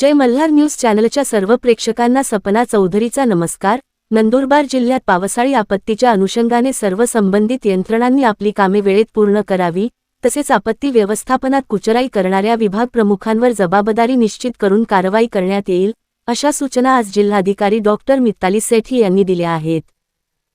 जय Malhar news चॅनलच्या सर्व प्रेक्षकांना सपना चौधरीचा नमस्कार. नंदुरबार जिल्ह्यात पावसाळी आपत्तीच्या अनुषंगाने सर्व संबंधित यंत्रणांनी आपली कामे वेळेत पूर्ण करावी तसेच आपत्ती व्यवस्थापनात कुचराई करणाऱ्या विभाग प्रमुखांवर जबाबदारी निश्चित करून कारवाई करण्यात येईल अशा सूचना आज जिल्हाधिकारी डॉक्टर मित्ताली सेठी यांनी दिल्या आहेत.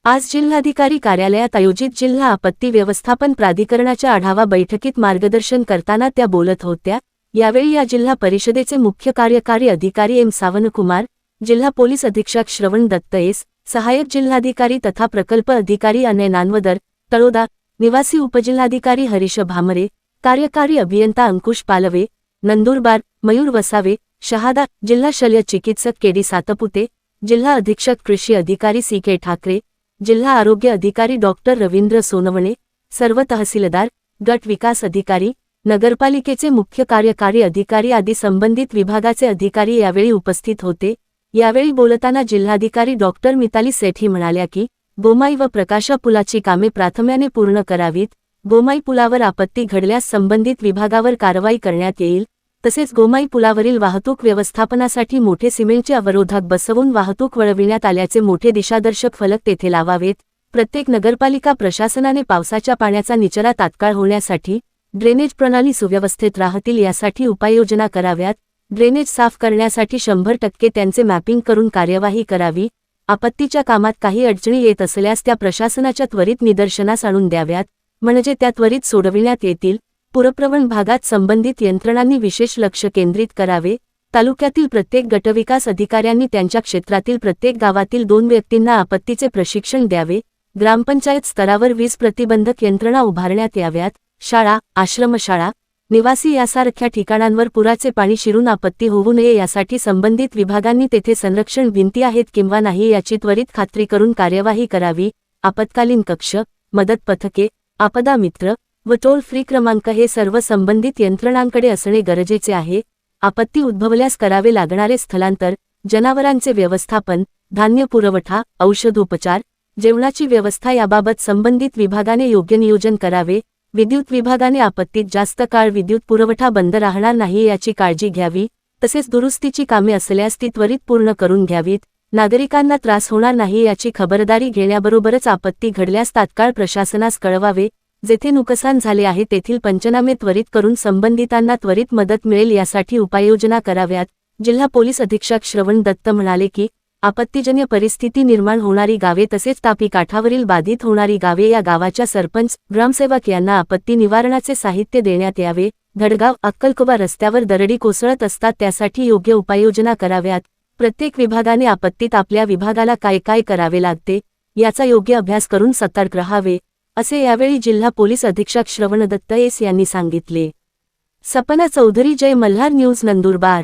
आज जिल्हाधिकारी कार्यालयात आयोजित जिल्हा आपत्ती व्यवस्थापन प्राधिकरणाच्या आढावा बैठकीत मार्गदर्शन करताना त्या बोलत होत्या यावेळी या जिल्हा परिषदेचे मुख्य कार्यकारी अधिकारी एम सावनकुमार जिल्हा पोलीस अधीक्षक श्रवण दत्त एस सहाय्यक जिल्हाधिकारी तथा प्रकल्प अधिकारी अनय नानवदर तळोदा निवासी उपजिल्हाधिकारी हरीश भामरे कार्यकारी अभियंता अंकुश पालवे नंदुरबार मयूर वसावे शहादा जिल्हा शल्य चिकित्सक केडी सातपुते जिल्हा अधीक्षक कृषी अधिकारी सी के ठाकरे जिल्हा आरोग्य अधिकारी डॉक्टर रवींद्र सोनवणे सर्व तहसीलदार गट विकास अधिकारी नगरपालिकेचे मुख्य कार्यकारी अधिकारी आदी संबंधित विभागाचे अधिकारी यावेळी उपस्थित होते. यावेळी बोलताना जिल्हाधिकारी डॉक्टर मिताली सेठी म्हणाल्या की गोमाई व प्रकाशा पुलाची कामे प्राथम्याने पूर्ण करावीत. गोमाई पुलावर आपत्ती घडल्यास संबंधित विभागावर कारवाई करण्यात येईल. तसेच गोमाई पुलावरील वाहतूक व्यवस्थापनासाठी मोठे सिमेंटचे अवरोधक बसवून वाहतूक वळविण्यात आल्याचे मोठे दिशादर्शक फलक तेथे लावावेत. प्रत्येक नगरपालिका प्रशासनाने पावसाच्या पाण्याचा निचरा तात्काळ होण्यासाठी ड्रेनेज प्रणाली सुव्यवस्थित राहतील यासाठी उपाययोजना कराव्यात. ड्रेनेज साफ करण्यासाठी शंभर टक्के त्यांचे मॅपिंग करून कार्यवाही करावी. आपत्तीच्या कामात काही अडचणी येत असल्यास त्या प्रशासनाच्या त्वरित निदर्शनास आणून द्याव्यात. म्हणजे त्या त्वरित सोडविण्यात येतील. पुरप्रवण भागात संबंधित यंत्रणांनी विशेष लक्ष केंद्रित करावे. तालुक्यातील प्रत्येक गटविकास अधिकाऱ्यांनी त्यांच्या क्षेत्रातील प्रत्येक गावातील दोन व्यक्तींना आपत्तीचे प्रशिक्षण द्यावे. ग्रामपंचायत स्तरावर वीज प्रतिबंधक यंत्रणा उभारण्यात याव्यात. शाळा आश्रमशाळा निवासी यासारख्या ठिकाणांवर पुराचे पाणी शिरून आपत्ती होऊ नये यासाठी संबंधित विभागांनी तेथे संरक्षण भिंती आहेत किंवा नाही याची त्वरित खात्री करून कार्यवाही करावी. आपत्कालीन कक्ष मदत पथके आपदा मित्र व टोल फ्री क्रमांक हे सर्व संबंधित यंत्रणांकडे असणे गरजेचे आहे. आपत्ती उद्भवल्यास करावे लागणारे स्थलांतर जनावरांचे व्यवस्थापन धान्य पुरवठा औषधोपचार जेवणाची व्यवस्था याबाबत संबंधित विभागाने योग्य नियोजन करावे. विद्युत विभागाने आपत्तीत जास्त काळ विद्युत पुरवठा बंद राहणार नाही याची काळजी घ्यावी तसेच दुरुस्तीची कामे असल्यास ती त्वरित पूर्ण करून घ्यावीत नागरिकांना त्रास होणार नाही याची खबरदारी घेण्याबरोबरच आपत्ती घडल्यास तात्काळ प्रशासनास कळवावे जेथे नुकसान झाले आहे तेथील पंचनामे त्वरित करून संबंधितांना त्वरित मदत मिळेल यासाठी उपाययोजना कराव्यात जिल्हा पोलीस अधीक्षक श्रवण दत्त म्हणाले की आपत्तीजन्य परिस्थिती निर्माण होणारी गावे तसेच तापी काठावरील बाधित होणारी गावे या गावाच्या सरपंच ग्रामसेवक यांना आपत्ती निवारणाचे साहित्य देण्यात यावे. धडगाव अक्कलकोबा रस्त्यावर दरडी कोसळत असतात त्यासाठी योग्य उपाययोजना कराव्यात. प्रत्येक विभागाने आपत्तीत आपल्या विभागाला काय काय करावे लागते याचा योग्य अभ्यास करून सतर्क रहावे असे यावेळी जिल्हा पोलीस अधीक्षक श्रवण दत्त एस यांनी सांगितले. सपना चौधरी जय मल्हार न्यूज नंदुरबार.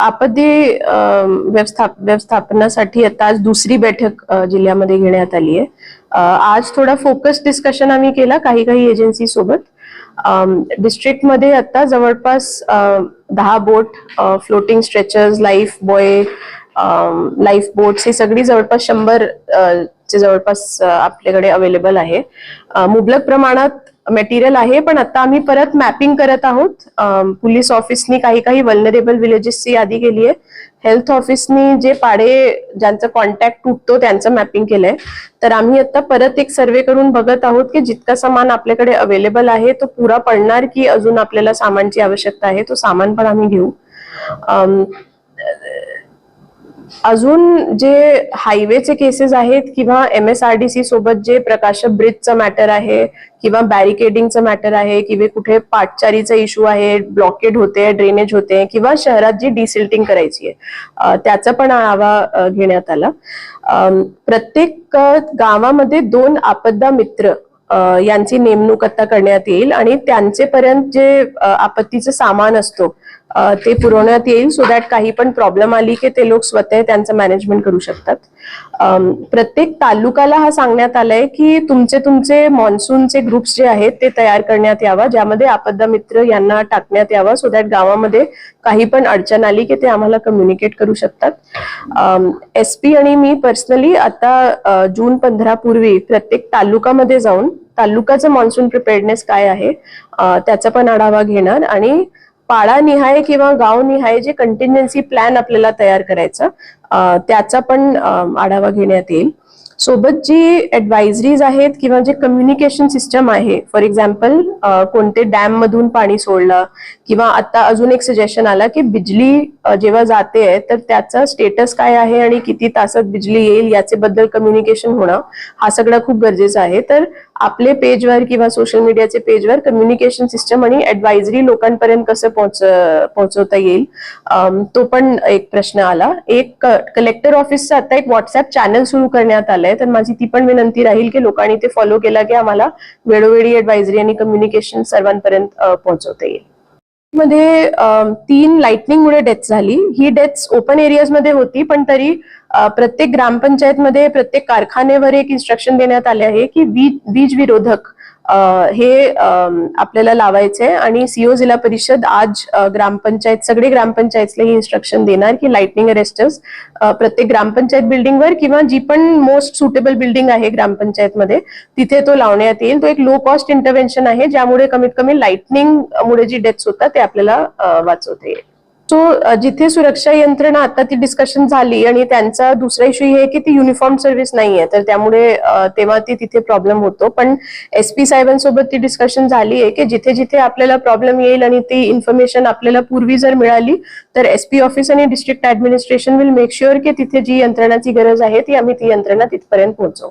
आपत्ती व्यवस्थापनासाठी आता आज दुसरी बैठक जिल्ह्यामध्ये घेण्यात आली आहे. आज थोडा फोकस डिस्कशन आम्ही केला काही काही एजन्सी सोबत. डिस्ट्रिक्टमध्ये आता जवळपास दहा boat floating stretchers life buoy life boats ही सगळी जवळपास शंभर चे जवळपास आपल्याकडे अवेलेबल आहे. मुबलक प्रमाणात मटेरियल आहे पण आता आम्ही परत मॅपिंग करत आहोत. पोलीस ऑफिसनी काही काही वल्नरेबल विलेजेसची यादी केली आहे. हेल्थ ऑफिसनी जे पाडे ज्यांचा कॉन्टॅक्ट तुटतो त्यांचं मॅपिंग केलंय. तर आम्ही आता परत एक सर्वे करून बघत आहोत की जितका सामान आपल्याकडे अवेलेबल आहे तो पुरा पडणार की अजून आपल्याला सामानची आवश्यकता आहे तो सामान पण आम्ही घेऊ. अजून जे हायवेचे केसेस आहेत किंवा M S R D C सोबत जे प्रकाश ब्रिजचं मॅटर आहे किंवा बॅरिकेडिंगचं मॅटर आहे किंवा कुठे पाटचारीचा इश्यू आहे ब्लॉकेड होते ड्रेनेज होते किंवा शहरात जी डिसिल्टिंग करायची आहे त्याचा पण आढावा घेण्यात आला. प्रत्येक गावामध्ये दोन आपदा मित्र यांची नेमणूक आता करण्यात येईल आणि त्यांचेपर्यंत जे आपत्तीचं सामान असतो ते पुरवण्यात येईल सो दॅट काही पण प्रॉब्लेम आली की ते लोक स्वतः त्यांचं मॅनेजमेंट करू शकतात. प्रत्येक तालुकाला हा सांगण्यात आलाय की तुमचे तुमचे मान्सूनचे ग्रुप्स जे आहेत ते तयार करण्यात यावा ज्यामध्ये आपदा मित्र यांना टाकण्यात यावा सो दॅट गावामध्ये काही पण अडचण आली की ते आम्हाला कम्युनिकेट करू शकतात. एस पी आणि मी पर्सनली आता जून पंधरा पूर्वी प्रत्येक तालुकामध्ये जाऊन तालुकाचं मान्सून प्रिपेअर्डनेस काय आहे त्याचा पण आढावा घेणार आणि पाडानिहाय किंवा गावनिहाय जे कंटिन्जन्सी प्लॅन आपल्याला तयार करायचा त्याचा पण आढावा घेण्यात येईल. सोबत जी ऍडवायझरीज आहेत किंवा जे कम्युनिकेशन सिस्टम आहे फॉर एक्झाम्पल कोणते डॅम मधून पाणी सोडलं किंवा आता अजून एक सजेशन आला की बिजली जेव्हा जाते आहे तर त्याचा स्टेटस काय आहे आणि किती तासात बिजली येईल याचे बद्दल कम्युनिकेशन होणं हा सगळा खूप गरजेचा आहे. तर आपले पेजवर किंवा सोशल मीडियाचे पेजवर कम्युनिकेशन सिस्टम आणि ऍडवायझरी लोकांपर्यंत कसं पोहोच पोहोचवता येईल? तो पण एक प्रश्न आला. एक कलेक्टर ऑफिसचं आता एक व्हॉट्सअप चॅनल सुरू करण्यात आलंय. तर माझी ती पण विनंती राहील की लोकांनी ते फॉलो केला की आम्हाला वेळोवेळी ऍडवायझरी आणि कम्युनिकेशन सर्वांपर्यंत पोहोचवता येईल. मध्ये तीन लाइटनिंगमुळे डेथ झाली. ही डेथ्स ओपन एरियाजमध्ये होती पण तरी प्रत्येक प्रत्येक ग्रामपंचायतमध्ये प्रत्येक कारखान्यावर एक इन्स्ट्रक्शन देण्यात आले आहे की वीज विरोधक हे आपल्याला लावायचे आहे आणि सीओ जिल्हा परिषद आज ग्रामपंचायत सगळे ग्रामपंचायतले ही इन्स्ट्रक्शन देणार की लाइटनिंग अरेस्टर्स प्रत्येक ग्रामपंचायत बिल्डिंगवर किंवा जी पण मोस्ट सुटेबल बिल्डिंग आहे ग्रामपंचायतमध्ये तिथे तो लावण्यात येईल. तो एक लो कॉस्ट इंटरव्हेन्शन आहे ज्यामुळे कमीत कमी लाइटनिंग मुळे जी डेथ्स होतात ते आपल्याला वाचवता येईल. सो जिथे सुरक्षा यंत्रणा आता ती डिस्कशन झाली आणि त्यांचा दुसरा इश्यू हे आहे की ती युनिफॉर्म सर्व्हिस नाहीये. तर त्यामुळे तेव्हा ती तिथे प्रॉब्लेम होतो. पण एस पी साहेबांसोबत ती डिस्कशन झाली आहे की जिथे जिथे आपल्याला प्रॉब्लेम येईल आणि ती इन्फॉर्मेशन आपल्याला पूर्वी जर मिळाली तर एस पी ऑफिस आणि district administration will make sure की तिथे जी यंत्रणाची गरज आहे ती आम्ही ती यंत्रणा तिथपर्यंत पोहोचवू.